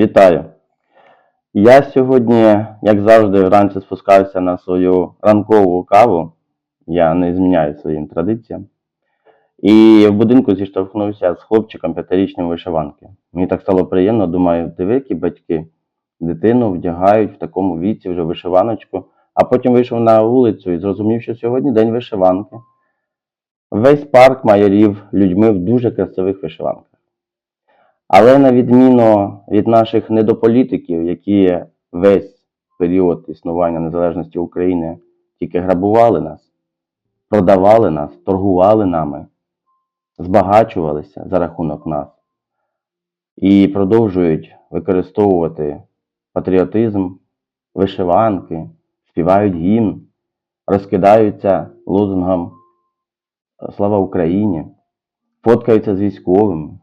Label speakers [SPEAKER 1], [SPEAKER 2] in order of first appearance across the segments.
[SPEAKER 1] Вітаю! Я сьогодні, як завжди, вранці спускався на свою ранкову каву. Я не зміняю своїм традиціям. І в будинку зіштовхнувся з хлопчиком п'ятирічним вишиванки. Мені так стало приємно, думаю, диви, які батьки дитину вдягають в такому віці вже вишиваночку, а потім вийшов на вулицю і зрозумів, що сьогодні день вишиванки. Весь парк майорів людьми в дуже красивих вишиванках. Але на відміну від наших недополітиків, які весь період існування незалежності України тільки грабували нас, продавали нас, торгували нами, збагачувалися за рахунок нас і продовжують використовувати патріотизм, вишиванки, співають гімн, розкидаються лозунгом Слава Україні, фоткаються з військовими.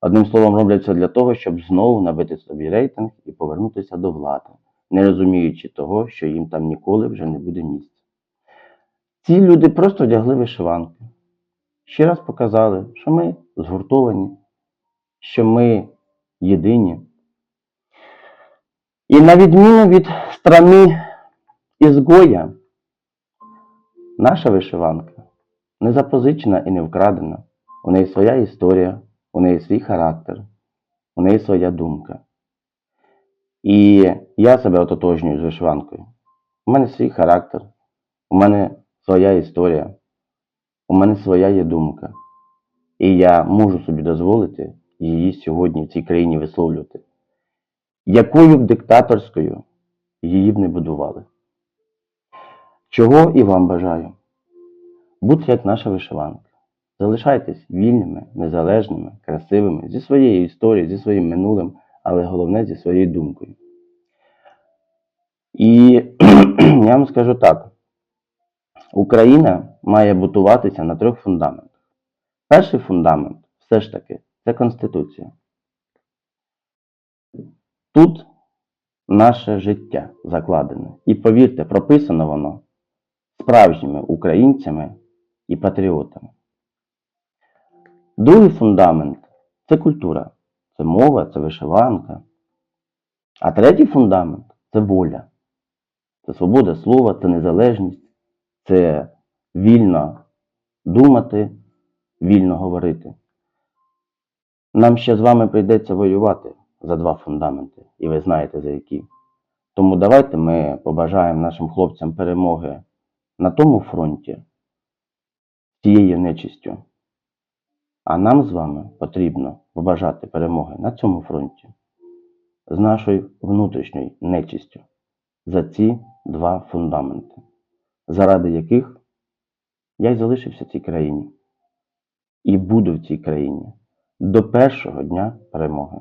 [SPEAKER 1] Одним словом, роблять це для того, щоб знову набити собі рейтинг і повернутися до влади, не розуміючи того, що їм там ніколи вже не буде місця. Ці люди просто вдягли вишиванки. Ще раз показали, що ми згуртовані, що ми єдині. І на відміну від страни ізгоя, наша вишиванка не запозичена і не вкрадена. У неї своя історія, у неї свій характер, у неї своя думка. І я себе ототожнюю з вишиванкою. У мене свій характер, у мене своя історія, у мене своя є думка. І я можу собі дозволити її сьогодні в цій країні висловлювати. Якою б диктаторською її б не будували. Чого і вам бажаю? Будьте як наша вишиванка. Залишайтесь вільними, незалежними, красивими, зі своєю історією, зі своїм минулим, але головне зі своєю думкою. І я вам скажу так: Україна має будуватися на трьох фундаментах. Перший фундамент все ж таки це Конституція. Тут наше життя закладене. І повірте, прописано воно справжніми українцями і патріотами. Другий фундамент це культура, це мова, це вишиванка. А третій фундамент це воля. Це свобода слова, це незалежність, це вільно думати, вільно говорити. Нам ще з вами прийдеться воювати за два фундаменти, і ви знаєте за які. Тому давайте ми побажаємо нашим хлопцям перемоги на тому фронті з тією нечистю. А нам з вами потрібно побажати перемоги на цьому фронті з нашою внутрішньою нечистю за ці два фундаменти, заради яких я й залишився в цій країні і буду в цій країні до першого дня перемоги.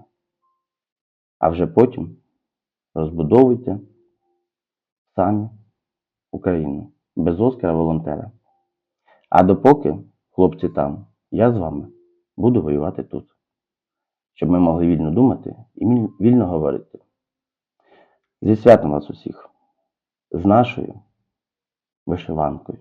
[SPEAKER 1] А вже потім розбудовуйте самі Україну без Оскара волонтера. А допоки, хлопці там, я з вами буду воювати тут, щоб ми могли вільно думати і вільно говорити. Зі святом вас усіх, з нашою вишиванкою.